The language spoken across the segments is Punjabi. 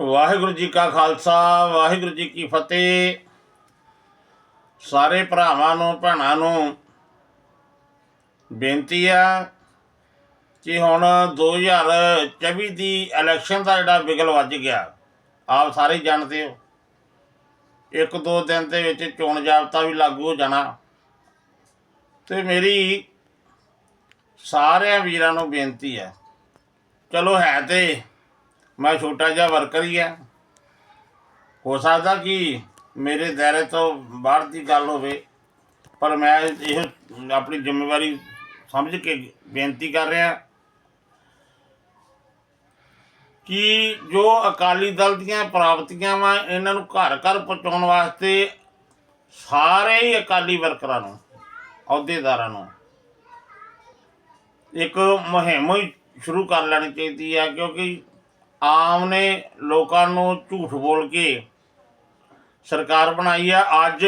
ਵਾਹਿਗੁਰੂ ਜੀ ਕਾ ਖਾਲਸਾ, ਵਾਹਿਗੁਰੂ ਜੀ ਕੀ ਫਤਿਹ। ਸਾਰੇ ਭਰਾਵਾਂ ਨੂੰ, ਭੈਣਾਂ ਨੂੰ ਬੇਨਤੀ ਆ ਕਿ ਹੁਣ 2024 ਦੀ ਇਲੈਕਸ਼ਨ ਦਾ ਜਿਹੜਾ ਬਿਗਲ ਵੱਜ ਗਿਆ, ਆਪ ਸਾਰੇ ਜਾਣਦੇ ਹੋ। ਇੱਕ ਦੋ ਦਿਨ ਦੇ ਵਿੱਚ ਚੋਣ ਜਾਬਤਾ ਵੀ ਲਾਗੂ ਹੋ ਜਾਣਾ। ਤੇ ਮੇਰੀ ਸਾਰਿਆਂ ਵੀਰਾਂ ਨੂੰ ਬੇਨਤੀ ਹੈ ਚਲੋ ਹੈ ਤੇ। ਮੈਂ ਛੋਟਾ ਜਿਹਾ ਵਰਕਰ ਹੀ ਆ ਹੋ ਸਕਦਾ ਕਿ ਮੇਰੇ ਦਾਇਰੇ ਤੋਂ ਬਾਹਰ ਦੀ ਗੱਲ ਹੋਵੇ, ਪਰ ਮੈਂ ਇਹ ਆਪਣੀ ਜ਼ਿੰਮੇਵਾਰੀ ਸਮਝ ਕੇ ਬੇਨਤੀ ਕਰ ਰਿਹਾ ਕਿ ਜੋ ਅਕਾਲੀ ਦਲ ਦੀਆਂ ਪ੍ਰਾਪਤੀਆਂ ਵਾ, ਇਹਨਾਂ ਨੂੰ ਘਰ ਘਰ ਪਹੁੰਚਾਉਣ ਵਾਸਤੇ ਸਾਰੇ ਹੀ ਅਕਾਲੀ ਵਰਕਰਾਂ ਨੂੰ, ਅਹੁਦੇਦਾਰਾਂ ਨੂੰ ਇੱਕ ਮੁਹਿੰਮ ਹੀ ਸ਼ੁਰੂ ਕਰ ਲੈਣੀ ਚਾਹੀਦੀ ਹੈ ਕਿਉਂਕਿ ਆਮ ਨੇ ਲੋਕਾਂ ਨੂੰ ਝੂਠ ਬੋਲ ਕੇ ਸਰਕਾਰ ਬਣਾਈ ਆ। ਅੱਜ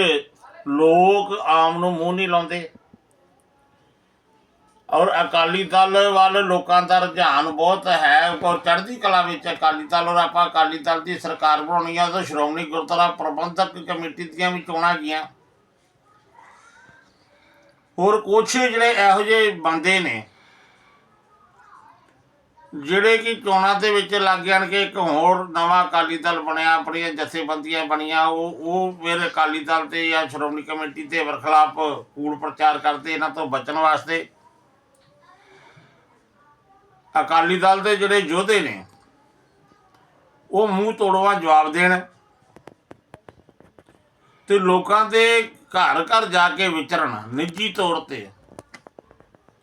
ਲੋਕ ਆਮ ਨੂੰ ਮੂੰਹ ਨਹੀਂ ਲਾਉਂਦੇ। ਔਰ ਅਕਾਲੀ ਦਲ ਵੱਲ ਲੋਕਾਂ ਦਾ ਰੁਝਾਨ ਬਹੁਤ ਹੈ। ਔਰ ਚੜ੍ਹਦੀ ਕਲਾ ਵਿੱਚ ਅਕਾਲੀ ਦਲ ਔਰ ਆਪਾਂ ਅਕਾਲੀ ਦਲ ਦੀ ਸਰਕਾਰ ਬਣਾਉਣੀ ਆ ਤਾਂ ਸ਼੍ਰੋਮਣੀ ਗੁਰਦੁਆਰਾ ਪ੍ਰਬੰਧਕ ਕਮੇਟੀ ਦੀਆਂ ਵੀ ਚੋਣਾਂ ਗਈਆਂ ਹੋਰ ਕੁਛ ਜਿਹੜੇ ਇਹੋ ਜਿਹੇ ਬੰਦੇ ਨੇ ਜਿਹੜੇ ਕਿ ਚੋਣਾਂ ਦੇ ਵਿੱਚ ਲੱਗ ਜਾਣ ਕਿ ਇੱਕ ਹੋਰ ਨਵਾਂ ਅਕਾਲੀ ਦਲ ਬਣਿਆ, ਆਪਣੀਆਂ ਜਥੇਬੰਦੀਆਂ ਬਣੀਆਂ, ਉਹ ਉਹ ਫਿਰ ਅਕਾਲੀ ਦਲ ਤੇ ਜਾਂ ਸ਼੍ਰੋਮਣੀ ਕਮੇਟੀ ਦੇ ਵਰਖਲਾਪ ਕੂੜ ਪ੍ਰਚਾਰ ਕਰਦੇ ਇਹਨਾਂ ਤੋਂ ਬਚਣ ਵਾਸਤੇ। ਅਕਾਲੀ ਦਲ ਦੇ ਜਿਹੜੇ ਯੋਧੇ ਨੇ, ਉਹ ਮੂੰਹ ਤੋੜਵਾ ਜਵਾਬ ਦੇਣ ਤੇ ਲੋਕਾਂ ਦੇ ਘਰ ਘਰ ਜਾ ਕੇ ਵਿਚਰਨ, ਨਿੱਜੀ ਤੌਰ ਤੇ।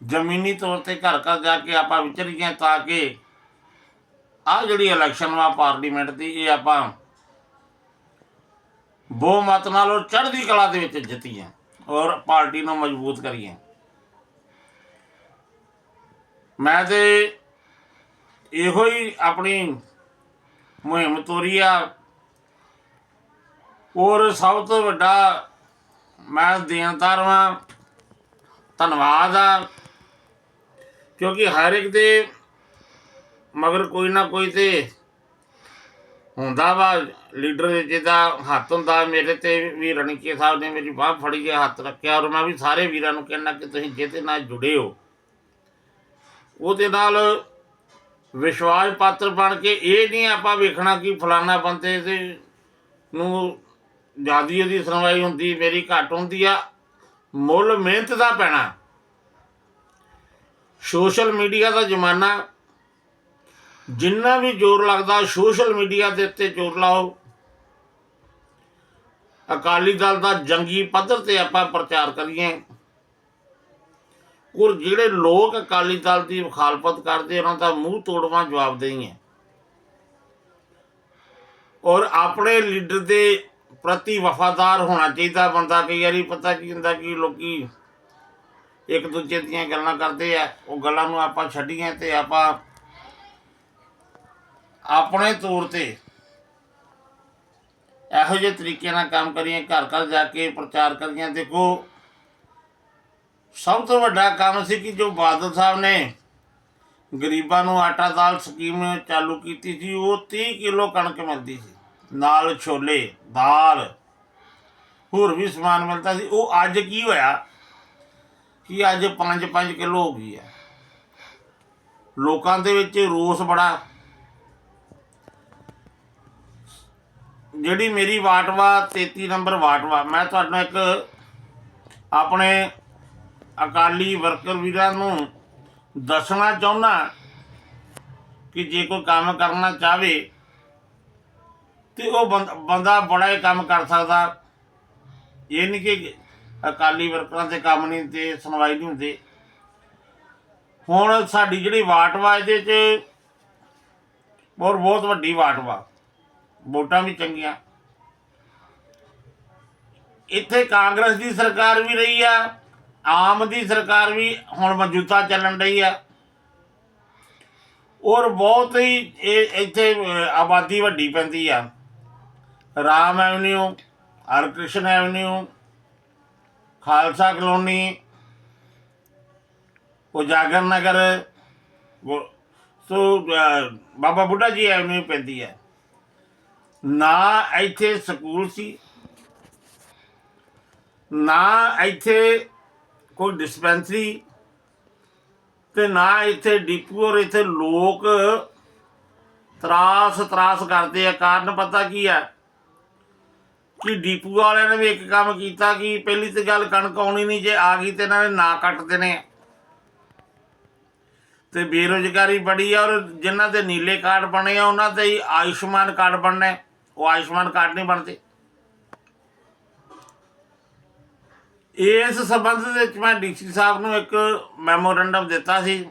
ਜ਼ਮੀਨੀ ਤੌਰ ਤੇ ਘਰ ਘਰ ਜਾ ਕੇ ਆਪਾਂ ਵਿਚਰੀਏ ਤਾਂ ਕਿ ਆਹ ਜਿਹੜੀ ਇਲੈਕਸ਼ਨ ਵਾ ਪਾਰਲੀਮੈਂਟ ਦੀ, ਇਹ ਆਪਾਂ ਬਹੁਮਤ ਨਾਲ ਔਰ ਚੜ੍ਹਦੀ ਕਲਾ ਦੇ ਵਿੱਚ ਜਿੱਤੀਏ ਔਰ ਪਾਰਟੀ ਨੂੰ ਮਜ਼ਬੂਤ ਕਰੀਏ ਮੈਂ ਤੇ ਇਹੋ ਹੀ ਆਪਣੀ ਮੁਹਿੰਮ ਤੋਰੀ ਆ। ਔਰ ਸਭ ਤੋਂ ਵੱਡਾ ਮੈਂ ਦੇਣਦਾਰ ਵਾਂ, ਧੰਨਵਾਦ ਆ। ਕਿਉਂਕਿ ਹਰ ਇੱਕ ਦੇ ਮਗਰ ਕੋਈ ਨਾ ਕੋਈ ਤੇ ਹੁੰਦਾ ਵਾ। ਲੀਡਰ ਜਿਹਦਾ ਹੱਥ ਹੁੰਦਾ, ਮੇਰੇ ਤੇ ਵੀ ਰਣੀਕੇ ਸਾਹਿਬ ਨੇ ਮੇਰੀ ਬਾਹ ਫੜੀ ਕੇ ਹੱਥ ਰੱਖਿਆ, ਔਰ ਮੈਂ ਵੀ ਸਾਰੇ ਵੀਰਾਂ ਨੂੰ ਕਹਿਣਾ ਕਿ ਤੁਸੀਂ ਜਿਹਦੇ ਨਾਲ ਜੁੜੇ ਹੋ, ਉਹਦੇ ਨਾਲ ਵਿਸ਼ਵਾਸ ਪਾਤਰ ਬਣ ਕੇ ਇਹ ਨਹੀਂ ਆਪਾਂ ਵੇਖਣਾ ਕਿ ਫਲਾਣਾ ਬੰਦੇ ਦੇ ਨੂੰ ਜਿਆਦੀ ਉਹਦੀ ਸੁਣਵਾਈ ਹੁੰਦੀ, ਮੇਰੀ ਘੱਟ ਹੁੰਦੀ ਆ। ਮੁੱਲ ਮਿਹਨਤ ਦਾ ਪੈਣਾ। ਸੋਸ਼ਲ ਮੀਡੀਆ ਦਾ ਜ਼ਮਾਨਾ, ਜਿੰਨਾ ਵੀ ਜ਼ੋਰ ਲੱਗਦਾ ਸੋਸ਼ਲ ਮੀਡੀਆ ਦੇ ਉੱਤੇ ਜ਼ੋਰ ਲਾਓ। ਅਕਾਲੀ ਦਲ ਦਾ ਜੰਗੀ ਪੱਧਰ ਤੇ ਆਪਾਂ ਪ੍ਰਚਾਰ ਕਰੀਏ। ਔਰ ਜਿਹੜੇ ਲੋਕ ਅਕਾਲੀ ਦਲ ਦੀ ਮੁਖਾਲਫਤ ਕਰਦੇ, ਉਹਨਾਂ ਦਾ ਮੂੰਹ ਤੋੜਵਾ ਜਵਾਬ ਦੇਈਏ। ਔਰ ਆਪਣੇ ਲੀਡਰ ਦੇ ਪ੍ਰਤੀ ਵਫਾਦਾਰ ਹੋਣਾ ਚਾਹੀਦਾ। ਬੰਦਾ ਕਈ ਵਾਰੀ ਪਤਾ ਕੀ ਹੁੰਦਾ ਕਿ ਲੋਕੀ ਇੱਕ ਦੂਜੇ ਦੀਆਂ ਗੱਲਾਂ ਕਰਦੇ ਆ, ਉਹ ਗੱਲਾਂ ਨੂੰ ਆਪਾਂ ਛੱਡੀਏ ਤੇ ਆਪਾਂ ਆਪਣੇ ਤੌਰ ਤੇ ਇਹੋ ਜਿਹੇ ਤਰੀਕੇ ਨਾਲ ਕੰਮ ਕਰੀਏ, ਘਰ ਘਰ ਜਾ ਕੇ ਪ੍ਰਚਾਰ ਕਰੀਏ। ਦੇਖੋ, ਸਭ ਤੋਂ ਵੱਡਾ ਕੰਮ ਸੀ ਕਿ ਜੋ ਬਾਦਲ ਸਾਹਿਬ ਨੇ ਗਰੀਬਾਂ ਨੂੰ ਆਟਾ ਦਾਲ ਸਕੀਮ ਚਾਲੂ ਕੀਤੀ ਸੀ, ਉਹ 30 ਕਿਲੋ ਕਣਕ ਮਿਲਦੀ ਸੀ। ਨਾਲ ਛੋਲੇ, ਦਾਲ, ਹੋਰ ਵੀ ਸਮਾਨ ਮਿਲਦਾ ਸੀ। ਉਹ ਅੱਜ ਕੀ ਹੋਇਆ? ਕਿ ਅੱਜ 5-5 ਕਿਲੋ ਹੋ ਗਈ ਹੈ। ਲੋਕਾਂ ਦੇ ਵਿੱਚ ਰੋਸ ਬੜਾ। ਜਿਹੜੀ ਮੇਰੀ ਵਾਟ ਵਾ 33 ਨੰਬਰ ਵਾਟ ਵਾ, ਮੈਂ ਤੁਹਾਨੂੰ ਇੱਕ ਆਪਣੇ ਅਕਾਲੀ ਵਰਕਰ ਵੀਰਾਂ ਨੂੰ ਦੱਸਣਾ ਚਾਹੁੰਦਾ ਕਿ ਜੇ ਕੋਈ ਕੰਮ ਕਰਨਾ ਚਾਹਵੇ ਤੇ ਉਹ ਬੰਦ- ਬੰਦਾ ਬੜਾ ਹੀ ਕੰਮ ਕਰ ਸਕਦਾ। ਇਹ ਨਹੀਂ ਕਿ ਅਕਾਲੀ ਵਰਕਰਾਂ 'ਤੇ ਕੰਮ ਨਹੀਂ ਤੇ ਸੁਣਵਾਈ ਨਹੀਂ ਹੁੰਦੀ। ਹੁਣ ਸਾਡੀ ਜਿਹੜੀ ਵਾਟਵਾ ਇਹਦੇ 'ਚ ਬਹੁਤ ਬਹੁਤ ਵੱਡੀ ਵਾਟਵਾ ਵੋਟਾਂ ਵੀ ਚੰਗੀਆਂ। ਇੱਥੇ ਕਾਂਗਰਸ ਦੀ ਸਰਕਾਰ ਵੀ ਰਹੀ ਆ, ਆਮ ਦੀ ਸਰਕਾਰ ਵੀ ਹੁਣ ਮੌਜੂਦਾ ਚੱਲਣ ਰਹੀ ਆ। ਔਰ ਬਹੁਤ ਹੀ ਇਹ ਇੱਥੇ ਆਬਾਦੀ ਵੱਡੀ ਪੈਂਦੀ ਆ। Ram avenue, Harkrishan avenue Khalsa colony, Ujagar Nagar so ਬਾਬਾ ਬੁੱਢਾ ਜੀ ਐਵੇਂ ਪੈਂਦੀ ਹੈ। ਨਾ ਇੱਥੇ ਸਕੂਲ ਸੀ, ਨਾ ਇੱਥੇ ਕੋਈ ਡਿਸਪੈਂਸਰੀ, ਤੇ ਨਾ ਇੱਥੇ ਡਿਪੂ ਔਰ ਇੱਥੇ ਲੋਕ ਤਰਾਸ ਤਰਾਸ ਕਰਦੇ ਆ। ਕਾਰਨ ਪਤਾ ਕੀ ਹੈ? ਕਿ ਡੀਪੂ ਵਾਲਿਆਂ ਨੇ ਵੀ ਇੱਕ ਕੰਮ ਕੀਤਾ ਕਿ ਪਹਿਲੀ ਤੇ ਗੱਲ ਕਣਕ ਆਉਣੀ ਨਹੀਂ, ਜੇ ਆ ਗਈ ਤੇ ਇਹਨਾਂ ਨੇ ਨਾ ਕੱਟ ਦੇਣੇ ਤੇ ਬੇਰੋਜ਼ਗਾਰੀ ਬੜੀ ਆ ਔਰ ਜਿਨ੍ਹਾਂ ਦੇ ਨੀਲੇ ਕਾਰਡ ਬਣੇ ਆ, ਉਹਨਾਂ ਦੇ ਹੀ ਆਯੁਸ਼ਮਾਨ ਕਾਰਡ ਬਣਨੇ ਉਹ ਆਯੁਸ਼ਮਾਨ ਕਾਰਡ ਨਹੀਂ ਬਣਦੇ। ਇਸ ਸੰਬੰਧ ਦੇ ਵਿੱਚ ਮੈਂ ਡੀਸੀ ਸਾਹਿਬ ਨੂੰ ਇੱਕ ਮੈਮੋਰੈਂਡਮ ਦਿੱਤਾ ਸੀ।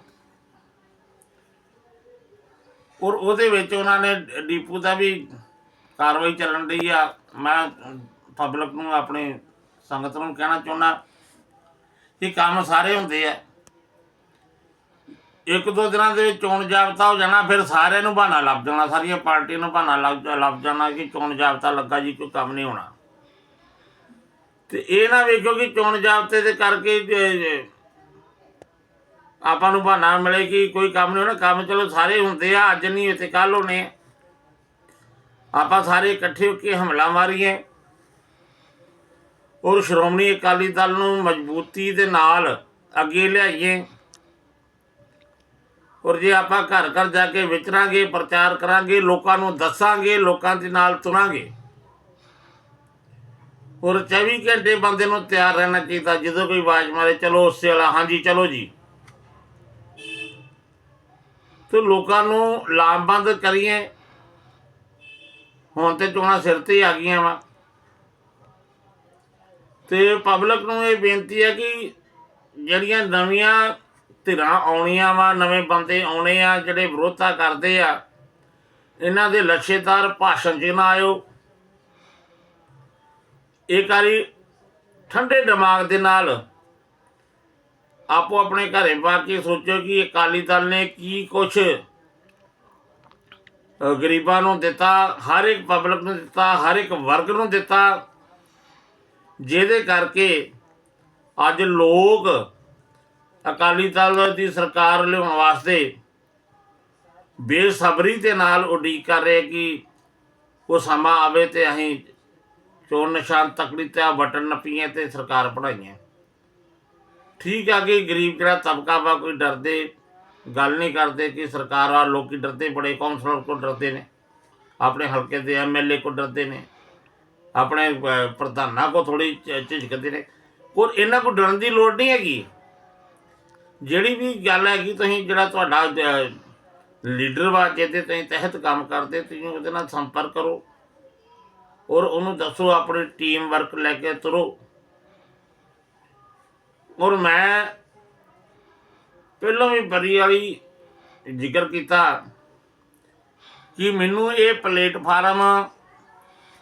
ਔਰ ਉਹਦੇ ਵਿੱਚ ਉਹਨਾਂ ਨੇ ਡੀਪੂ ਦਾ ਵੀ ਕਾਰਵਾਈ ਚੱਲਣ ਰਹੀ ਆ। ਮੈਂ ਪਬਲਿਕ ਨੂੰ ਆਪਣੇ ਸੰਗਤ ਨੂੰ ਕਹਿਣਾ ਚਾਹੁੰਦਾ ਕਿ ਕੰਮ ਸਾਰੇ ਹੁੰਦੇ ਆ ਇੱਕ ਦੋ ਦਿਨਾਂ ਦੇ ਵਿੱਚ ਚੋਣ ਜਾਬਤਾ ਹੋ ਜਾਣਾ, ਫਿਰ ਸਾਰਿਆਂ ਨੂੰ ਬਹਾਨਾ ਲੱਭ ਜਾਣਾ, ਸਾਰੀਆਂ ਪਾਰਟੀਆਂ ਨੂੰ ਬਹਾਨਾ ਲੱਭ ਲੱਭ ਜਾਣਾ ਕਿ ਚੋਣ ਜਾਬਤਾ ਲੱਗਾ ਜੀ, ਕੋਈ ਕੰਮ ਨਹੀਂ ਹੋਣਾ ਤੇ ਇਹ ਨਾ ਵੇਖੋ ਕਿ ਚੋਣ ਜਾਬਤੇ ਦੇ ਕਰਕੇ ਆਪਾਂ ਨੂੰ ਬਹਾਨਾ ਮਿਲੇ ਕਿ ਕੋਈ ਕੰਮ ਨਹੀਂ ਹੋਣਾ, ਕੰਮ ਚਲੋ ਸਾਰੇ ਹੁੰਦੇ ਆ, ਅੱਜ ਨਹੀਂ ਤੇ ਕੱਲ ਹੋਣੇ ਆ। ਆਪਾਂ ਸਾਰੇ ਇਕੱਠੇ ਹੋ ਕੇ ਹਮਲਾ ਮਾਰੀਏ ਔਰ ਸ਼੍ਰੋਮਣੀ ਅਕਾਲੀ ਦਲ ਨੂੰ ਮਜ਼ਬੂਤੀ ਦੇ ਨਾਲ ਅੱਗੇ ਲਿਆਈਏ। ਔਰ ਜੇ ਆਪਾਂ ਘਰ ਘਰ ਜਾ ਕੇ ਵਿਚਰਾਂਗੇ, ਪ੍ਰਚਾਰ ਕਰਾਂਗੇ, ਲੋਕਾਂ ਨੂੰ ਦੱਸਾਂਗੇ, ਲੋਕਾਂ ਦੇ ਨਾਲ ਤੁਰਾਂਗੇ। ਔਰ 24 ਘੰਟੇ ਬੰਦੇ ਨੂੰ ਤਿਆਰ ਰਹਿਣਾ ਚਾਹੀਦਾ, ਜਦੋਂ ਕੋਈ ਆਵਾਜ਼ ਮਾਰੇ, ਚਲੋ ਉਸੇ ਵਾਲਾ, ਹਾਂਜੀ, ਚਲੋ ਜੀ। ਤੇ ਲੋਕਾਂ ਨੂੰ ਲਾਮਬੰਦ ਕਰੀਏ। ਹੁਣ ਤੇ ਚੋਣਾਂ ਸਿਰ ਤੇ ਆ ਗਈਆਂ ਵਾ। ਤੇ ਪਬਲਿਕ ਨੂੰ ਇਹ ਬੇਨਤੀ ਹੈ ਕਿ ਜਿਹੜੀਆਂ ਨਵੀਆਂ ਧਿਰਾਂ ਆਉਣੀਆਂ ਵਾ, ਨਵੇਂ ਬੰਦੇ ਆਉਣੇ ਆ, ਜਿਹੜੇ ਵਿਰੋਧਤਾ ਕਰਦੇ ਆ, ਇਹਨਾਂ ਦੇ ਲੱਛੇਦਾਰ ਭਾਸ਼ਣ 'ਚ ਨਾ ਆਇਓ। ਇਹ ਵਾਰੀ ਠੰਡੇ ਦਿਮਾਗ ਦੇ ਨਾਲ ਆਪੋ ਆਪਣੇ ਘਰੇ ਪਾ ਕੇ ਸੋਚੋ ਕਿ ਅਕਾਲੀ ਦਲ ਨੇ ਕੀ ਕੁਛ ਗਰੀਬਾਂ ਨੂੰ ਦਿੱਤਾ, ਹਰ ਇੱਕ ਪਬਲਿਕ ਨੂੰ ਦਿੱਤਾ, ਹਰ ਇੱਕ ਵਰਗ ਨੂੰ ਦਿੱਤਾ। ਜਿਹਦੇ ਕਰਕੇ ਅੱਜ ਲੋਕ ਅਕਾਲੀ ਦਲ ਦੀ ਸਰਕਾਰ ਲਿਆਉਣ ਵਾਸਤੇ ਬੇਸਬਰੀ ਦੇ ਨਾਲ ਉਡੀਕ ਕਰ ਰਹੇ ਕਿ ਉਹ ਸਮਾਂ ਆਵੇ ਤੇ ਅਸੀਂ ਚੋਣ ਨਿਸ਼ਾਨ ਤਕੜੀ ਤੇ ਬਟਨ ਨੱਪੀਏ ਤੇ ਸਰਕਾਰ ਬਣਾਈਏ। ਠੀਕ ਆ ਕਿ ਗਰੀਬ ਜਿਹੜਾ ਤਬਕਾ ਵਾ, ਕੋਈ ਡਰਦੇ ਗੱਲ ਨਹੀਂ ਕਰਦੇ ਕਿ ਸਰਕਾਰ ਆ ਲੋਕੀ ਡਰਦੇ ਬੜੇ ਕਾਉਂਸਲਰ ਕੋ ਡਰਦੇ ਨੇ, ਆਪਣੇ ਹਲਕੇ ਦੇ ਐਮਐਲਏ ਕੋ ਡਰਦੇ ਨੇ, ਆਪਣੇ ਪ੍ਰਧਾਨਾਂ ਕੋ ਥੋੜੀ ਝਿਜਕਦੇ ਨੇ। ਔਰ ਇਹਨਾਂ ਕੋ ਡਰਨ ਦੀ ਲੋੜ ਨਹੀਂ ਹੈਗੀ। ਜਿਹੜੀ ਵੀ ਗੱਲ ਹੈਗੀ, ਤੁਸੀਂ ਜਿਹੜਾ ਤੁਹਾਡਾ ਲੀਡਰ ਵਾ, ਜਿਹਦੇ ਤੁਸੀਂ ਤਹਿਤ ਕੰਮ ਕਰਦੇ, ਤੁਸੀਂ ਉਹਦੇ ਨਾਲ ਸੰਪਰਕ ਕਰੋ। ਔਰ ਉਹਨੂੰ ਦੱਸੋ, ਆਪਣੀ ਟੀਮ ਵਰਕ ਲੈ ਕੇ ਤੁਰੋ। ਔਰ ਮੈਂ ਪਹਿਲਾਂ ਵੀ ਬਰੀ ਵਾਲੀ ਜ਼ਿਕਰ ਕੀਤਾ ਕਿ ਮੈਨੂੰ ਇਹ ਪਲੇਟਫਾਰਮ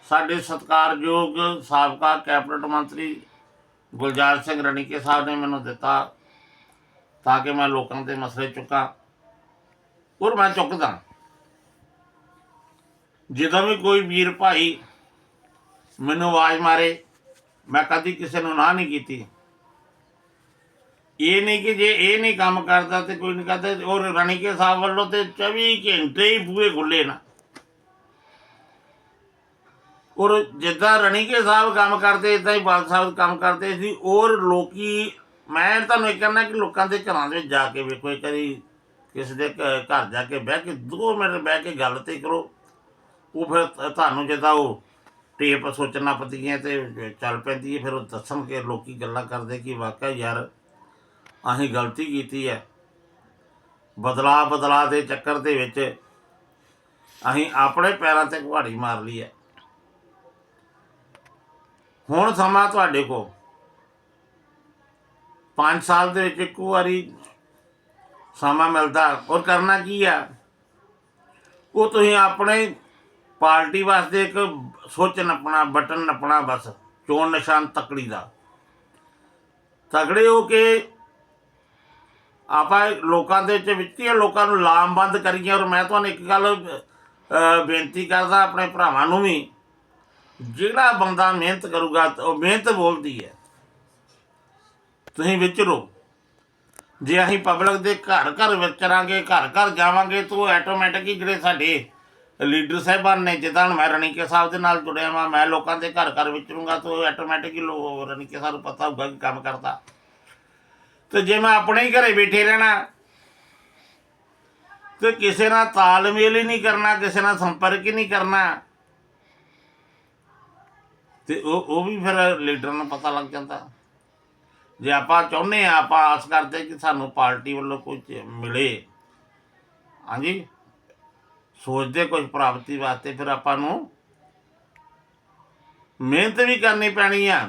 ਸਾਡੇ ਸਤਿਕਾਰਯੋਗ ਸਾਬਕਾ ਕੈਬਨਿਟ ਮੰਤਰੀ ਗੁਲਜ਼ਾਰ ਸਿੰਘ ਰਣੀਕੇ ਸਾਹਿਬ ਨੇ ਮੈਨੂੰ ਦਿੱਤਾ ਤਾਂ ਕਿ ਮੈਂ ਲੋਕਾਂ ਦੇ ਮਸਲੇ ਚੁੱਕਾਂ ਔਰ ਮੈਂ ਚੁੱਕਦਾ। ਜਦੋਂ ਵੀ ਕੋਈ ਵੀਰ ਭਾਈ ਮੈਨੂੰ ਆਵਾਜ਼ ਮਾਰੇ, ਮੈਂ ਕਦੀ ਕਿਸੇ ਨੂੰ ਨਾ ਨਹੀਂ ਕੀਤੀ। ਇਹ ਨਹੀਂ ਕਿ ਜੇ ਇਹ ਨਹੀਂ ਕੰਮ ਕਰਦਾ ਤੇ ਕੋਈ ਨਹੀਂ ਕਰਦਾ ਔਰ ਰਣੀਕੇ ਸਾਹਿਬ ਵੱਲੋਂ ਤੇ 24 ਘੰਟੇ ਹੀ ਬੂਹੇ ਖੁੱਲੇ ਨਾ। ਔਰ ਜਿੱਦਾਂ ਰਣੀਕੇ ਸਾਹਿਬ ਕੰਮ ਕਰਦੇ ਇਦਾਂ ਹੀ ਬਾਲ ਸਾਹਿਬ ਕੰਮ ਕਰਦੇ ਸੀ, ਔਰ ਲੋਕੀ, ਮੈਂ ਤੁਹਾਨੂੰ ਇਹ ਕਹਿੰਦਾ ਕਿ ਲੋਕਾਂ ਦੇ ਘਰਾਂ ਦੇ ਵਿੱਚ ਜਾ ਕੇ ਵੇਖੋ, ਇੱਕ ਵਾਰੀ ਕਿਸੇ ਦੇ ਘਰ ਜਾ ਕੇ ਬਹਿ ਕੇ 2 ਮਿੰਟ ਬਹਿ ਕੇ ਗੱਲ ਤੇ ਕਰੋ। ਉਹ ਫਿਰ ਤੁਹਾਨੂੰ ਜਿੱਦਾਂ ਉਹ ਟੇਪ ਸੋਚਣਾ ਪਤੀਆਂ ਤੇ ਚੱਲ ਪੈਂਦੀ ਹੈ, ਫਿਰ ਉਹ ਦੱਸਣ ਕੇ ਲੋਕੀ ਗੱਲਾਂ ਕਰਦੇ ਕਿ ਵਾਕਿਆ ਯਾਰ ਅਸੀਂ ਗਲਤੀ ਕੀਤੀ ਹੈ। ਬਦਲਾ ਬਦਲਾ ਦੇ ਚੱਕਰ ਦੇ ਵਿੱਚ ਅਸੀਂ ਆਪਣੇ ਪੈਰਾਂ ਤੇ ਕੁਹਾੜੀ ਮਾਰ ਲਈ ਹੈ। ਹੁਣ ਸਮਾਂ ਤੁਹਾਡੇ ਕੋਲ। 5 ਸਾਲ ਦੇ ਵਿੱਚ ਇੱਕ ਵਾਰੀ ਸਮਾਂ ਮਿਲਦਾ। ਔਰ ਕਰਨਾ ਕੀ ਆ? ਉਹ ਤੁਸੀਂ ਆਪਣੇ ਪਾਰਟੀ ਵਾਸਤੇ ਇੱਕ ਸੋਚ ਨੱਪਣਾ, ਬਟਨ ਨੱਪਣਾ ਬਸ। ਚੋਣ ਨਿਸ਼ਾਨ ਤਕੜੀ ਦਾ। ਤਕੜੇ ਹੋ ਕੇ ਆਪਾਂ ਲੋਕਾਂ ਦੇ ਵਿੱਚ ਵਿੱਚੀਆਂ ਲੋਕਾਂ ਨੂੰ ਲਾਮਬੰਦ ਕਰੀਏ ਔਰ ਮੈਂ ਤੁਹਾਨੂੰ ਇੱਕ ਗੱਲ ਬੇਨਤੀ ਕਰਦਾ ਆਪਣੇ ਭਰਾਵਾਂ ਨੂੰ ਵੀ, ਜਿਹੜਾ ਬੰਦਾ ਮਿਹਨਤ ਕਰੂਗਾ ਤਾਂ ਉਹ ਮਿਹਨਤ ਬੋਲਦੀ ਹੈ। ਤੁਸੀਂ ਵਿਚਰੋ ਜੇ ਅਸੀਂ ਪਬਲਿਕ ਦੇ ਘਰ ਘਰ ਵਿਚਰਾਂਗੇ ਘਰ ਘਰ ਜਾਵਾਂਗੇ, ਤਾਂ ਉਹ ਆਟੋਮੈਟਿਕ ਹੀ ਜਿਹੜੇ ਸਾਡੇ ਲੀਡਰ ਸਾਹਿਬਾਨ ਨੇ, ਜਿੱਦਾਂ ਹੁਣ ਮੈਂ ਰਣੀਕੇ ਸਾਹਿਬ ਦੇ ਨਾਲ ਜੁੜਿਆ ਵਾਂ, ਮੈਂ ਲੋਕਾਂ ਦੇ ਘਰ ਘਰ ਵਿਚਰੂੰਗਾ ਤਾਂ ਆਟੋਮੈਟਿਕਲੀ ਲੋ ਰਣੀਕੇ ਸਾਹਿਬ ਨੂੰ ਪਤਾ ਹੋਊਗਾ ਕਿ ਕੰਮ ਕਰਦਾ। ਤੇ ਜੇ ਮੈਂ ਆਪਣੇ ਹੀ ਘਰੇ ਬੈਠੇ ਰਹਿਣਾ, ਤੇ ਕਿਸੇ ਨਾਲ ਤਾਲਮੇਲ ਹੀ ਨਹੀਂ ਕਰਨਾ, ਕਿਸੇ ਨਾਲ ਸੰਪਰਕ ਹੀ ਨਹੀਂ ਕਰਨਾ, ਤੇ ਉਹ ਉਹ ਵੀ ਫਿਰ ਲੀਡਰ ਨੂੰ ਪਤਾ ਲੱਗ ਜਾਂਦਾ। ਜੇ ਆਪਾਂ ਚਾਹੁੰਦੇ ਆ ਆਪਾਂ ਆਸ ਕਰਦੇ ਕਿ ਸਾਨੂੰ ਪਾਰਟੀ ਵੱਲੋਂ ਕੁਝ ਮਿਲੇ। ਹਾਂਜੀ? ਸੋਚਦੇ ਕੁਝ ਪ੍ਰਾਪਤੀ ਵਾਸਤੇ ਫਿਰ ਆਪਾਂ ਨੂੰ ਮਿਹਨਤ ਵੀ ਕਰਨੀ ਪੈਣੀ ਆ।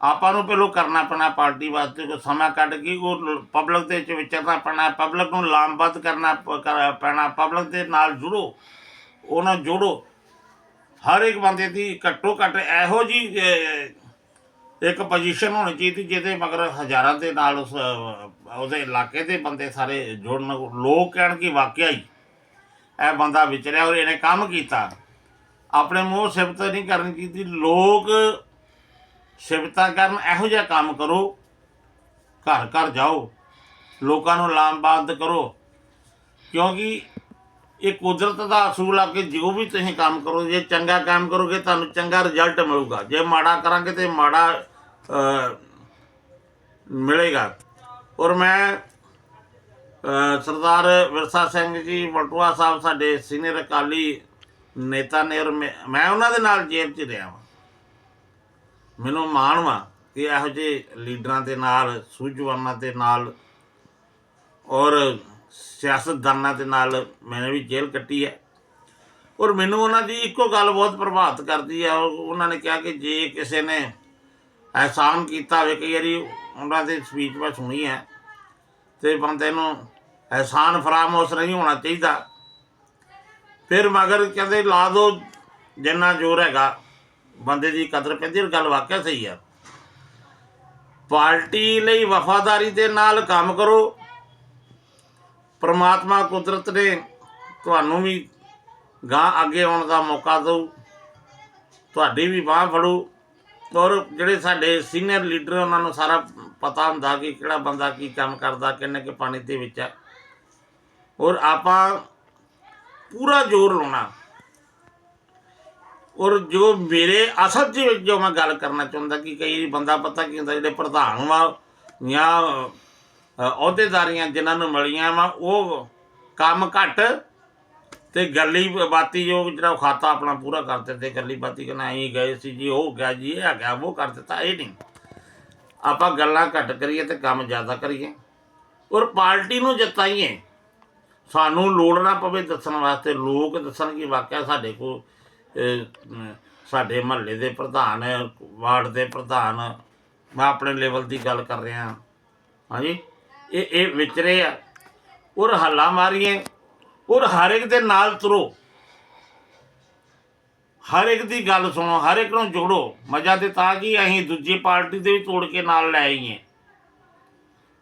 ਆਪਾਂ ਨੂੰ ਪਹਿਲੋਂ ਕਰਨਾ ਪੈਣਾ ਪਾਰਟੀ ਵਾਸਤੇ, ਕੋਈ ਸਮਾਂ ਕੱਢ ਕੇ, ਉਹ ਪਬਲਿਕ ਦੇ ਵਿੱਚ ਵਿਚਰਨਾ ਪੈਣਾ ਪਬਲਿਕ ਨੂੰ ਲਾਮਬੱਧ ਕਰਨਾ ਪੈਣਾ ਪਬਲਿਕ ਦੇ ਨਾਲ ਜੁੜੋ, ਉਹਨਾਂ ਜੋੜੋ। ਹਰ ਇੱਕ ਬੰਦੇ ਦੀ ਘੱਟੋ ਘੱਟ ਇਹੋ ਜੀ ਇੱਕ ਪੋਜੀਸ਼ਨ ਹੋਣੀ ਚਾਹੀਦੀ, ਜਿਹਦੇ ਮਗਰ ਹਜ਼ਾਰਾਂ ਦੇ ਨਾਲ ਉਸ ਉਹਦੇ ਇਲਾਕੇ ਦੇ ਬੰਦੇ ਸਾਰੇ ਜੁੜਨ, ਲੋਕ ਕਹਿਣ ਕਿ ਵਾਕਿਆ ਹੀ, ਇਹ ਬੰਦਾ ਵਿਚਰਿਆ ਔਰ ਇਹਨੇ ਕੰਮ ਕੀਤਾ। ਆਪਣੇ ਮੂੰਹ ਸਿਫਤ ਨਹੀਂ ਕਰਨੀ ਚਾਹੀਦੀ ਲੋਕ ਸ਼ਿਵਤਾ ਕਰਨ ਇਹੋ ਜਿਹਾ ਕੰਮ ਕਰੋ। ਘਰ ਘਰ ਜਾਓ। ਲੋਕਾਂ ਨੂੰ ਲਾਮਬੰਦ ਕਰੋ। ਕਿਉਂਕਿ ਇਹ ਕੁਦਰਤ ਦਾ ਅਸੂਲ ਆ ਕਿ ਜੋ ਵੀ ਤੁਸੀਂ ਕੰਮ ਕਰੋ, ਜੇ ਚੰਗਾ ਕੰਮ ਕਰੋਗੇ, ਤੁਹਾਨੂੰ ਚੰਗਾ ਰਿਜ਼ਲਟ ਮਿਲੂਗਾ। ਜੇ ਮਾੜਾ ਕਰਾਂਗੇ ਤੇ ਮਾੜਾ ਮਿਲੇਗਾ। ਔਰ ਮੈਂ ਸਰਦਾਰ ਵਿਰਸਾ ਸਿੰਘ ਜੀ, ਵਟੂਆ ਸਾਹਿਬ, ਸਾਡੇ ਸੀਨੀਅਰ ਅਕਾਲੀ ਨੇਤਾ ਨੇ ਔਰ ਮੈਂ ਮੈਂ ਉਹਨਾਂ ਦੇ ਨਾਲ ਜੇਬ 'ਚ ਰਿਹਾ ਵਾਂ। ਮੈਨੂੰ ਮਾਣ ਵਾ ਕਿ ਇਹੋ ਜਿਹੇ ਲੀਡਰਾਂ ਦੇ ਨਾਲ, ਸੂਝਵਾਨਾਂ ਦੇ ਨਾਲ ਔਰ ਸਿਆਸਤਦਾਨਾਂ ਦੇ ਨਾਲ ਮੈंने ਵੀ ਜੇਲ੍ਹ ਕੱਟੀ ਹੈ। ਔਰ ਮੈਨੂੰ ਉਹਨਾਂ ਦੀ ਇੱਕੋ ਗੱਲ ਬਹੁਤ ਪ੍ਰਭਾਵਿਤ ਕਰਦੀ ਹੈ। ਉਹ- ਉਹਨਾਂ ਨੇ ਕਿਹਾ ਕਿ ਜੇ ਕਿਸੇ ਨੇ ਅਹਿਸਾਨ ਕੀਤਾ ਹੋਵੇ, ਕਈ ਵਾਰੀ ਉਹਨਾਂ ਦੇ ਸਪੀਚ ਮੈਂ ਸੁਣੀ ਹੈ ਤੇ ਬੰਦੇ ਨੂੰ ਅਹਿਸਾਨ ਫਰਾਮੋਸ਼ ਨਹੀਂ ਹੋਣਾ ਚਾਹੀਦਾ। ਫਿਰ ਮਗਰ ਕਹਿੰਦੇ, ਲਾ ਦੋ ਜਿੰਨਾ ਜ਼ੋਰ ਹੈਗਾ। ਬੰਦੇ ਦੀ ਕਦਰ ਪੈਂਦੀ ਹੈ ਗੱਲ ਵਾਕਿਆ ਸਹੀ ਹੈ ਪਾਰਟੀ ਲਈ ਵਫਾਦਾਰੀ ਦੇ ਨਾਲ ਕੰਮ ਕਰੋ। ਪਰਮਾਤਮਾ ਕੁਦਰਤ ਨੇ ਤੁਹਾਨੂੰ ਵੀ ਗਾਂ ਅੱਗੇ ਆਉਣ ਦਾ ਮੌਕਾ ਦਿਓ। ਤੁਹਾਡੀ ਵੀ ਬਾਹ ਫੜੋ। ਔਰ ਜਿਹੜੇ ਸਾਡੇ ਸੀਨੀਅਰ ਲੀਡਰ ਉਹਨਾਂ ਨੂੰ ਸਾਰਾ ਪਤਾ ਹੁੰਦਾ ਕਿ ਕਿਹੜਾ ਬੰਦਾ ਕੀ ਕੰਮ ਕਰਦਾ, ਕਿੰਨੇ ਕਿ ਪਾਣੀ ਦੇ ਵਿੱਚ ਹੈ ਔਰ ਆਪਾਂ ਪੂਰਾ ਜ਼ੋਰ ਲਾਉਣਾ। ਔਰ ਜੋ ਮੇਰੇ ਅਸਲ ਦੇ ਵਿੱਚ ਜੋ ਮੈਂ ਗੱਲ ਕਰਨਾ ਚਾਹੁੰਦਾ ਕਿ ਕਈ ਬੰਦਾ ਪਤਾ ਕੀ ਹੁੰਦਾ, ਜਿਹੜੇ ਪ੍ਰਧਾਨ ਵਾ ਜਾਂ ਅਹੁਦੇਦਾਰੀਆਂ ਜਿਨ੍ਹਾਂ ਨੂੰ ਮਿਲੀਆਂ ਵਾ, ਉਹ ਕੰਮ ਘੱਟ ਤੇ ਗੱਲੀ ਬਾਤੀ ਜੋ ਜਿਹੜਾ ਉਹ ਖਾਤਾ ਆਪਣਾ ਪੂਰਾ ਕਰ ਦਿੰਦੇ, ਗੱਲੀ ਬਾਤੀ ਕਹਿੰਦਾ ਐਂ ਗਏ ਸੀ ਜੀ, ਉਹ ਗਿਆ ਜੀ, ਇਹ ਆ ਗਿਆ ਉਹ ਕਰ ਦਿੱਤਾ, ਇਹ ਨਹੀਂ। ਆਪਾਂ ਗੱਲਾਂ ਘੱਟ ਕਰੀਏ ਤੇ ਕੰਮ ਜ਼ਿਆਦਾ ਕਰੀਏ। ਔਰ ਪਾਰਟੀ ਨੂੰ ਜਿਤਾਈਏ, ਸਾਨੂੰ ਲੋੜ ਨਾ ਪਵੇ ਦੱਸਣ ਵਾਸਤੇ, ਲੋਕ ਦੱਸਣ ਕਿ ਵਾਕਿਆ ਸਾਡੇ ਕੋਲ ਸਾਡੇ ਮਹੱਲੇ ਦੇ ਪ੍ਰਧਾਨ, ਵਾਰਡ ਦੇ ਪ੍ਰਧਾਨ, ਮੈਂ ਆਪਣੇ ਲੈਵਲ ਦੀ ਗੱਲ ਕਰ ਰਿਹਾ ਹਾਂਜੀ? ਇਹ ਇਹ ਵਿਚਰੇ ਆ। ਔਰ ਹੱਲਾ ਮਾਰੀਏ ਔਰ ਹਰ ਇੱਕ ਦੇ ਨਾਲ ਤੁਰੋ। ਹਰ ਇੱਕ ਦੀ ਗੱਲ ਸੁਣੋ, ਹਰ ਇੱਕ ਨੂੰ ਜੋੜੋ। ਮਜ਼ਾ ਤੇ ਤਾਂ ਕਿ ਅਸੀਂ ਦੂਜੀ ਪਾਰਟੀ ਦੇ ਵੀ ਤੋੜ ਕੇ ਨਾਲ ਲੈ ਆਈਏ।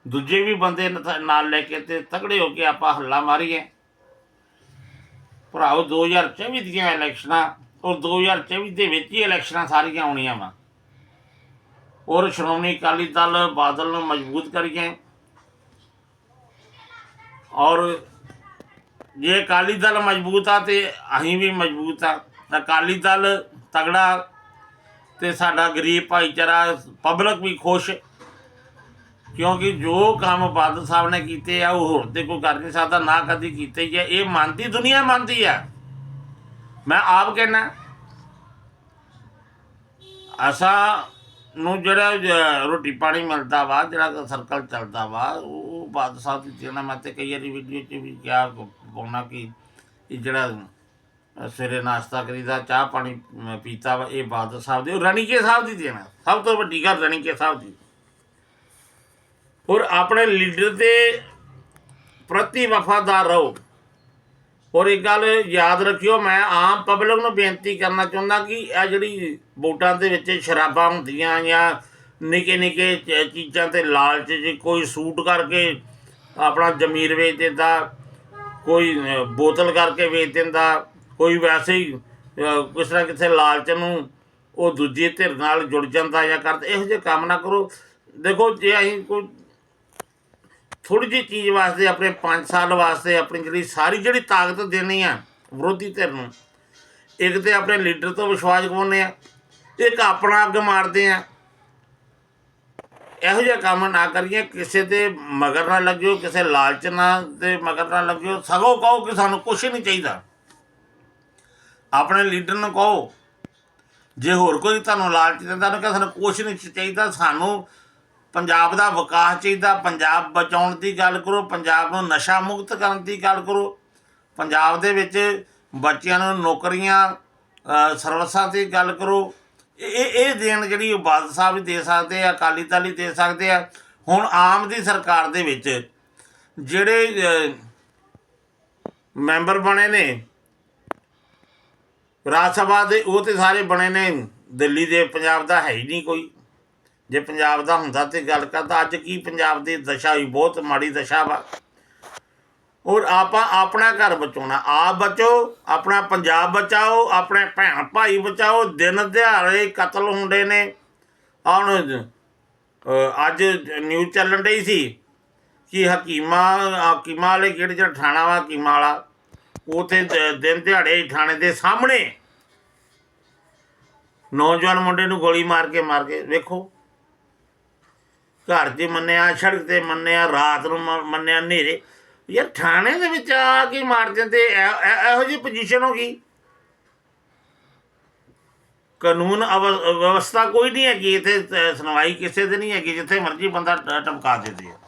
ਦੂਜੇ ਵੀ ਬੰਦੇ ਨਾਲ ਲੈ ਕੇ ਤੇ ਤਕੜੇ ਹੋ ਕੇ ਆਪਾਂ ਹੱਲਾ ਮਾਰੀਏ। ਭਰਾਓ 2024 ਦੀਆਂ ਇਲੈਕਸ਼ਨਾਂ ਔਰ 2024 ਦੇ ਵਿੱਚ ਹੀ ਇਲੈਕਸ਼ਨਾਂ ਸਾਰੀਆਂ ਆਉਣੀਆਂ ਵਾ। ਔਰ ਸ਼੍ਰੋਮਣੀ ਅਕਾਲੀ ਦਲ ਬਾਦਲ ਨੂੰ ਮਜ਼ਬੂਤ ਕਰਕੇ ਔਰ ਜੇ ਅਕਾਲੀ ਦਲ ਮਜ਼ਬੂਤ ਆ ਤੇ ਅਸੀਂ ਵੀ ਮਜ਼ਬੂਤ ਆ। ਅਕਾਲੀ ਦਲ ਤਗੜਾ ਤੇ ਸਾਡਾ ਗਰੀਬ ਭਾਈਚਾਰਾ, ਪਬਲਿਕ ਵੀ ਖੁਸ਼। ਕਿਉਂਕਿ ਜੋ ਕੰਮ ਬਾਦਲ ਸਾਹਿਬ ਨੇ ਕੀਤੇ ਆ, ਉਹ ਹੋਰ ਤੇ ਕੋਈ ਕਰ ਨਹੀਂ ਸਕਦਾ, ਨਾ ਕਦੀ ਕੀਤੇ ਹੀ ਆ। ਇਹ ਮੰਨਦੀ ਦੁਨੀਆ ਮੰਨਦੀ ਆ। ਮੈਂ ਆਪ ਕਹਿਣਾ ਅਸਾਂ ਨੂੰ ਜਿਹੜਾ ਰੋਟੀ ਪਾਣੀ ਮਿਲਦਾ ਵਾ, ਜਿਹੜਾ ਸਰਕਲ ਚੱਲਦਾ ਵਾ, ਉਹ ਬਾਦਲ ਸਾਹਿਬ ਦੀ ਦੇਣਾ ਮੈਂ ਤੇ ਕਈ ਵਾਰੀ ਵੀਡੀਓ 'ਚ ਵੀ ਕਿਹਾ ਪਾਉਣਾ ਕਿ ਇਹ ਜਿਹੜਾ ਸਵੇਰੇ ਨਾਸ਼ਤਾ ਕਰੀਦਾ, ਚਾਹ ਪਾਣੀ ਪੀਤਾ ਵਾ, ਇਹ ਬਾਦਲ ਸਾਹਿਬ ਦੇ, ਉਹ ਰਣੀਕੇ ਸਾਹਿਬ ਦੀ ਦੇਣਾ ਸਭ ਤੋਂ ਵੱਡੀ ਗੱਲ ਰਣੀਕੇ ਸਾਹਿਬ ਦੀ। ਔਰ ਆਪਣੇ ਲੀਡਰ ਦੇ ਪ੍ਰਤੀ ਵਫਾਦਾਰ ਰਹੋ। ਔਰ ਇੱਕ ਗੱਲ ਯਾਦ ਰੱਖਿਓ ਮੈਂ ਆਮ ਪਬਲਿਕ ਨੂੰ ਬੇਨਤੀ ਕਰਨਾ ਚਾਹੁੰਦਾ ਕਿ ਇਹ ਜਿਹੜੀ ਵੋਟਾਂ ਦੇ ਵਿੱਚ ਸ਼ਰਾਬਾਂ ਹੁੰਦੀਆਂ ਜਾਂ ਨਿੱਕੇ ਨਿੱਕੇ ਚ- ਚੀਜ਼ਾਂ ਤੇ ਲਾਲਚ ਜੇ ਕੋਈ ਸੂਟ ਕਰਕੇ ਆਪਣਾ ਜ਼ਮੀਰ ਵੇਚ ਦਿੰਦਾ ਕੋਈ ਬੋਤਲ ਕਰਕੇ ਵੇਚ ਦਿੰਦਾ ਕੋਈ ਵੈਸੇ ਹੀ ਅ, ਕਿਸ ਤਰ੍ਹਾਂ ਕਿਸੇ ਲਾਲਚ ਨੂੰ ਉਹ ਦੂਜੀ ਧਿਰ ਨਾਲ ਜੁੜ ਜਾਂਦਾ ਜਾਂ ਕਰਦਾ ਇਹੋ ਜਿਹੇ ਕੰਮ ਨਾ ਕਰੋ। ਦੇਖੋ ਜੇ ਅਸੀਂ ਕੋਈ ਥੋੜੀ ਜਿਹੀ ਚੀਜ਼ ਵਾਸਤੇ, ਆਪਣੇ 5 ਸਾਲ ਵਾਸਤੇ, ਆਪਣੀ ਜਿਹੜੀ ਸਾਰੀ ਜਿਹੜੀ ਤਾਕਤ ਦੇਣੀ ਆ ਵਿਰੋਧੀ ਧਿਰ ਨੂੰ, ਇੱਕ ਤੇ ਆਪਣੇ ਲੀਡਰ ਤੋਂ ਵਿਸ਼ਵਾਸ ਗਵਾਉਂਦੇ ਆ ਇੱਕ ਆਪਣਾ ਅੱਗ ਮਾਰਦੇ ਆ। ਇਹੋ ਜਿਹਾ ਕੰਮ ਨਾ ਕਰੀਏ, ਕਿਸੇ ਦੇ ਮਗਰ ਨਾ ਲੱਗਿਓ, ਕਿਸੇ ਲਾਲਚ ਨਾ ਦੇ ਮਗਰ ਨਾ ਲੱਗਿਓ, ਸਗੋਂ ਕਹੋ ਕਿ ਸਾਨੂੰ ਕੁਝ ਨਹੀਂ ਚਾਹੀਦਾ। ਆਪਣੇ ਲੀਡਰ ਨੂੰ ਕਹੋ, ਜੇ ਹੋਰ ਕੋਈ ਤੁਹਾਨੂੰ ਲਾਲਚ ਦਿੰਦਾ, ਉਹਨੂੰ ਕਿ ਸਾਨੂੰ ਕੁਝ ਨਹੀਂ ਚਾਹੀਦਾ, ਸਾਨੂੰ ਪੰਜਾਬ ਦਾ ਵਿਕਾਸ ਚਾਹੀਦਾ, ਪੰਜਾਬ ਬਚਾਉਣ ਦੀ ਗੱਲ ਕਰੋ, ਪੰਜਾਬ ਨੂੰ ਨਸ਼ਾ ਮੁਕਤ ਕਰਨ ਦੀ ਗੱਲ ਕਰੋ। ਪੰਜਾਬ ਦੇ ਵਿੱਚ ਬੱਚਿਆਂ ਨੂੰ ਨੌਕਰੀਆਂ ਸਰਵਿਸਾਂ ਦੀ ਗੱਲ ਕਰੋ। ਇਹ ਇਹ ਦੇਣ ਜਿਹੜੀ ਉਹ ਬਾਦਲ ਸਾਹਿਬ ਵੀ ਦੇ ਸਕਦੇ ਆ, ਅਕਾਲੀ ਦਲ ਹੀ ਦੇ ਸਕਦੇ ਆ। ਹੁਣ ਆਮ ਦੀ ਸਰਕਾਰ ਦੇ ਵਿੱਚ ਜਿਹੜੇ ਮੈਂਬਰ ਬਣੇ ਨੇ, ਰਾਜ ਸਭਾ ਦੇ ਉਹ ਤੇ ਸਾਰੇ ਬਣੇ ਨੇ, ਦਿੱਲੀ ਦੇ, ਪੰਜਾਬ ਦਾ ਹੈ ਹੀ ਨਹੀਂ ਕੋਈ। ਜੇ ਪੰਜਾਬ ਦਾ ਹੁੰਦਾ ਤੇ ਗੱਲ ਕਰਦਾ, ਅੱਜ ਕੀ ਪੰਜਾਬ ਦੀ ਦਸ਼ਾ ਹੋਈ? ਬਹੁਤ ਮਾੜੀ ਦਸ਼ਾ ਵਾ। ਔਰ ਆਪਾਂ ਆਪਣਾ ਘਰ ਬਚਾਉਣਾ। ਆਪ ਬਚੋ, ਆਪਣਾ ਪੰਜਾਬ ਬਚਾਓ, ਆਪਣੇ ਭੈਣ ਭਾਈ ਬਚਾਓ, ਦਿਨ ਦਿਹਾੜੇ ਕਤਲ ਹੁੰਦੇ ਨੇ। ਆਹ ਹੁਣ ਅੱਜ ਨਿਊਜ਼ ਚੱਲਣ ਡਈ ਸੀ ਕਿ ਹਕੀਮਾ ਹਕੀਮਾ ਵਾਲੇ ਕਿਹੜੇ ਜਿਹੜਾ ਥਾਣਾ ਵਾ, ਹਕੀਮਾ ਵਾਲਾ, ਉਥੇ ਦਿਨ ਦਿਹਾੜੇ ਥਾਣੇ ਦੇ ਸਾਹਮਣੇ ਨੌਜਵਾਨ ਮੁੰਡੇ ਨੂੰ ਗੋਲੀ ਮਾਰ ਕੇ ਮਾਰ ਕੇ, ਵੇਖੋ। ਘਰ 'ਚ ਮੰਨਿਆ, ਸੜਕ ਤੇ ਮੰਨਿਆ, ਰਾਤ ਨੂੰ ਮੰਨਿਆ ਹਨੇਰੇ। ਯਾਰ ਥਾਣੇ ਦੇ ਵਿੱਚ ਆ ਕੇ ਮਾਰ ਦਿੰਦੇ ਇਹ- ਇਹੋ ਜਿਹੀ ਪੋਜੀਸ਼ਨ ਹੋ ਗਈ। ਕਾਨੂੰਨ ਅਵ- ਵਿਵਸਥਾ ਕੋਈ ਨਹੀਂ ਹੈਗੀ, ਇੱਥੇ ਸੁਣਵਾਈ ਕਿਸੇ ਦੀ ਨਹੀਂ ਹੈਗੀ, ਜਿੱਥੇ ਮਰਜ਼ੀ ਬੰਦਾ ਟ- ਟਪਕਾ ਦਿੰਦੇ ਆ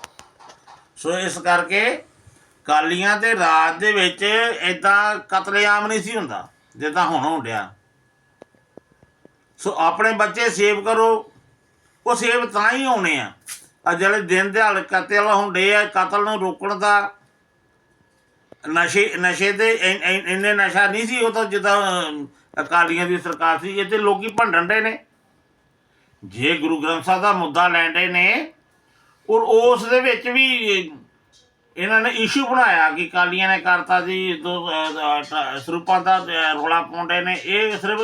ਸੋ ਇਸ ਕਰਕੇ ਕਾਲੀਆਂ ਤੇ ਰਾਜ ਦੇ ਵਿੱਚ ਇਦਾਂ ਕਤਲੇਆਮ ਨਹੀਂ ਸੀ ਹੁੰਦਾ, ਜਿੱਦਾਂ ਹੁਣ ਹੋਣ ਸੋ ਆਪਣੇ ਬੱਚੇ ਸੇਵ ਕਰੋ। ਉਹ ਸੇਬ ਤਾਂ ਹੀ ਹੋਣੇ ਆ। ਆ ਜਿਹੜੇ ਦਿਨ ਦਿਹਾੜੇ ਕਤਲ ਹੁੰਦੇ ਆ ਕਤਲ ਨੂੰ ਰੋਕਣ ਦਾ ਨਸ਼ੇ ਨਸ਼ੇ ਦੇ ਇੰਨੇ ਨਸ਼ਾ ਨਹੀਂ ਸੀ ਉਹ ਤਾਂ ਜਿੱਦਾਂ ਅਕਾਲੀਆਂ ਦੀ ਸਰਕਾਰ ਸੀ ਇਹ ਤੇ ਲੋਕੀ ਭੰਡਣ ਦੇ ਨੇ। ਜੇ ਗੁਰੂ ਗ੍ਰੰਥ ਸਾਹਿਬ ਦਾ ਮੁੱਦਾ ਲੈਣ ਦੇ ਨੇ ਔਰ ਉਸ ਦੇ ਵਿੱਚ ਵੀ ਇਹਨਾਂ ਨੇ ਇਸ਼ੂ ਬਣਾਇਆ ਕਿ ਕਾਲੀਆਂ ਨੇ ਕਰਤਾ ਜੀ ਸਰੂਪਾਂ ਦਾ ਅਹ, ਰੌਲਾ ਪਾਉਂਦੇ ਨੇ। ਇਹ ਸਿਰਫ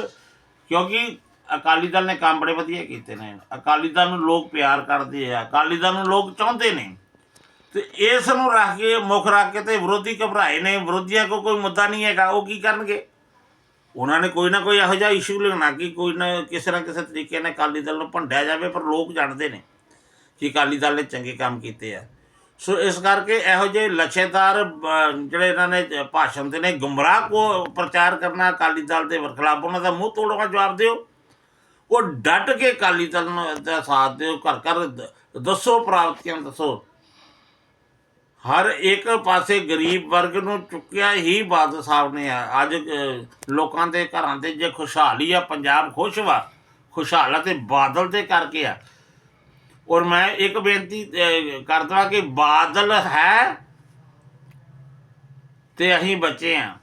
ਕਿਉਂਕਿ ਅਕਾਲੀ ਦਲ ਨੇ ਕੰਮ ਬੜੇ ਵਧੀਆ ਕੀਤੇ ਨੇ। ਅਕਾਲੀ ਦਲ ਨੂੰ ਲੋਕ ਪਿਆਰ ਕਰਦੇ ਆ, ਅਕਾਲੀ ਦਲ ਨੂੰ ਲੋਕ ਚਾਹੁੰਦੇ ਨੇ। ਤੇ ਇਸ ਨੂੰ ਰੱਖ ਕੇ, ਮੁੱਖ ਰੱਖ ਕੇ ਤੇ ਵਿਰੋਧੀ ਘਬਰਾਏ ਨੇ। ਵਿਰੋਧੀਆਂ ਕੋ ਕੋਈ ਮੁੱਦਾ ਨਹੀਂ ਹੈਗਾ, ਉਹ ਕੀ ਕਰਨਗੇ? ਉਹਨਾਂ ਨੇ ਕੋਈ ਨਾ ਕੋਈ ਇਹੋ ਜਿਹਾ ਇਸ਼ੂ ਲੈਣਾ ਕਿ ਕੋਈ ਨਾ ਕਿਸੇ ਨਾ ਕਿਸੇ ਤਰੀਕੇ ਨਾਲ ਅਕਾਲੀ ਦਲ ਨੂੰ ਭੰਡਿਆ ਜਾਵੇ, ਪਰ ਲੋਕ ਜਾਣਦੇ ਨੇ ਕਿ ਅਕਾਲੀ ਦਲ ਨੇ ਚੰਗੇ ਕੰਮ ਕੀਤੇ ਆ। ਸੋ ਇਸ ਕਰਕੇ ਇਹੋ ਜਿਹੇ ਲਛੇਦਾਰ ਜਿਹੜੇ ਇਹਨਾਂ ਨੇ ਭਾਸ਼ਣ ਦੇ ਨੇ, ਗੁੰਮਰਾਹ ਕੋ ਪ੍ਰਚਾਰ ਕਰਨਾ ਅਕਾਲੀ ਦਲ ਦੇ ਖਿਲਾਫ ਉਹਨਾਂ ਦਾ ਮੂੰਹ ਤੋੜਵਾ ਜਵਾਬ ਦਿਓ। ਉਹ ਡਟ ਕੇ ਅਕਾਲੀ ਦਲ ਨੂੰ ਦਾ ਸਾਥ ਦਿਓ, ਘਰ ਘਰ ਦੱਸੋ, ਪ੍ਰਾਪਤੀਆਂ ਦੱਸੋ। ਹਰ ਇੱਕ ਪਾਸੇ ਗਰੀਬ ਵਰਗ ਨੂੰ ਚੁੱਕਿਆ ਹੀ ਬਾਦਲ ਸਾਹਿਬ ਨੇ ਆ, ਅੱਜ ਲੋਕਾਂ ਦੇ ਘਰਾਂ ਤੇ ਜੇ ਖੁਸ਼ਹਾਲੀ ਆ, ਪੰਜਾਬ ਖੁਸ਼ ਵਾ, ਖੁਸ਼ਹਾਲ ਆ ਤੇ ਬਾਦਲ ਦੇ ਕਰਕੇ ਆ। ਔਰ ਮੈਂ ਇੱਕ ਬੇਨਤੀ ਕਰਦਾ ਕਿ ਬਾਦਲ ਹੈ ਤੇ ਅਸੀਂ ਬੱਚੇ ਆ।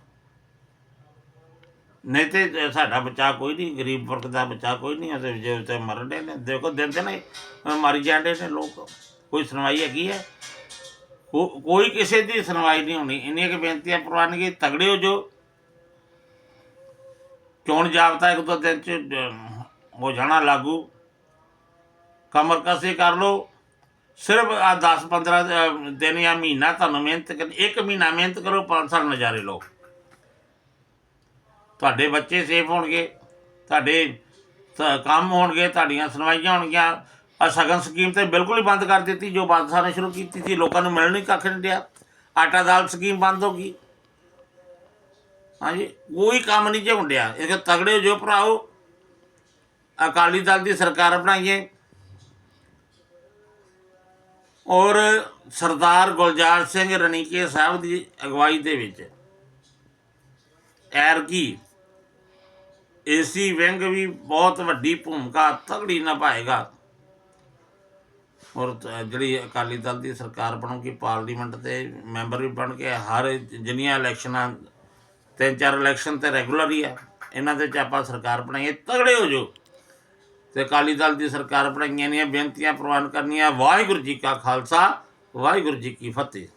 ਨਹੀਂ ਤੇ ਸਾਡਾ ਬੱਚਾ ਕੋਈ ਨਹੀਂ, ਗਰੀਬ ਵਰਗ ਦਾ ਬੱਚਾ ਕੋਈ ਨਹੀਂ ਉਹਦੇ ਜੇ ਤੇ ਮਰਨ ਦੇ ਨੇ, ਦੇਖੋ ਦਿਨ ਦਿਨ ਨਹੀਂ ਮਾਰੀ ਜਾਂਦੇ ਨੇ ਲੋਕ। ਕੋਈ ਸੁਣਵਾਈ ਹੈਗੀ ਹੈ? ਕੋ- ਕੋਈ ਕਿਸੇ ਦੀ ਸੁਣਵਾਈ ਨਹੀਂ ਹੋਣੀ। ਇੰਨੀਆਂ ਕਿ ਬੇਨਤੀਆਂ ਪ੍ਰਵਾਨਗੀ ਤਗੜੇ ਹੋ ਜੋ ਚੋਣ ਜਾਬਤਾ ਇੱਕ ਦੋ ਦਿਨ ਚ ਹੋ ਜਾਣਾ ਲਾਗੂ। ਕਮਰ ਕਸੇ ਕਰ ਲੋ ਸਿਰਫ ਆ 10 15 ਦਿਨ ਜਾਂ ਮਹੀਨਾ ਤੁਹਾਨੂੰ ਮਿਹਨਤ ਕਰ ਇੱਕ ਮਹੀਨਾ ਮਿਹਨਤ ਕਰੋ 5 ਸਾਲ ਨਜ਼ਾਰੇ ਲਓ। ਤੁਹਾਡੇ ਬੱਚੇ ਸੇਫ ਹੋਣਗੇ, ਤੁਹਾਡੇ ਕੰਮ ਹੋਣਗੇ, ਤੁਹਾਡੀਆਂ ਸੁਣਵਾਈਆਂ ਹੋਣਗੀਆਂ। ਆ ਸਗਨ ਸਕੀਮ ਤੇ ਬਿਲਕੁਲ ਹੀ ਬੰਦ ਕਰ ਦਿੱਤੀ, ਜੋ ਬਾਦਲ ਨੇ ਸ਼ੁਰੂ ਕੀਤੀ ਸੀ, ਲੋਕਾਂ ਨੂੰ ਮਿਲਣ ਹੀ ਕੱਖ ਨਹੀਂ ਦਿਆ ਆਟਾ ਦਾਲ ਸਕੀਮ ਬੰਦ ਹੋ ਗਈ। ਹਾਂਜੀ, ਕੋਈ ਕੰਮ ਨਹੀਂ ਜੇ ਹੁੰਦਿਆ। ਇਹ ਤਗੜੇ ਹੋ ਜੋ ਭਰਾਓ। ਅਕਾਲੀ ਦਲ ਦੀ ਸਰਕਾਰ ਬਣਾਈਏ। ਔਰ ਸਰਦਾਰ ਗੁਲਜ਼ਾਰ ਸਿੰਘ ਰਣੀਕੇ ਸਾਹਿਬ ਦੀ ਅਗਵਾਈ ਦੇ ਵਿੱਚ ਐਰਗੀ ਏਸੀ ਵਿੰਗ ਵੀ ਬਹੁਤ ਵੱਡੀ ਭੂਮਿਕਾ ਤਗੜੀ ਨਿਭਾਏਗਾ। ਔਰ ਜਿਹੜੀ ਅਕਾਲੀ ਦਲ ਦੀ ਸਰਕਾਰ ਬਣੂਗੀ, ਪਾਰਲੀਮੈਂਟ ਤੇ ਮੈਂਬਰ ਵੀ ਬਣ ਕੇ ਹਰ ਜਿੰਨੀਆਂ ਇਲੈਕਸ਼ਨਾਂ ਤਿੰਨ ਚਾਰ ਇਲੈਕਸ਼ਨ ਤੇ ਰੈਗੂਲਰ ਹੀ ਆ, ਇਹਨਾਂ ਦੇ ਚ ਆਪਾਂ ਸਰਕਾਰ ਬਣਾਈਏ ਤਗੜੇ ਹੋ ਜੋ ਤੇ ਅਕਾਲੀ ਦਲ ਦੀ ਸਰਕਾਰ ਬਣਾਈਆਂ ਨੇ, ਬੇਨਤੀਆਂ ਪ੍ਰਵਾਨ ਕਰਨੀਆਂ, ਵਾਹਿਗੁਰੂ ਜੀ ਕਾ ਖਾਲਸਾ, ਵਾਹਿਗੁਰੂ ਜੀ ਕੀ ਫਤਿਹ।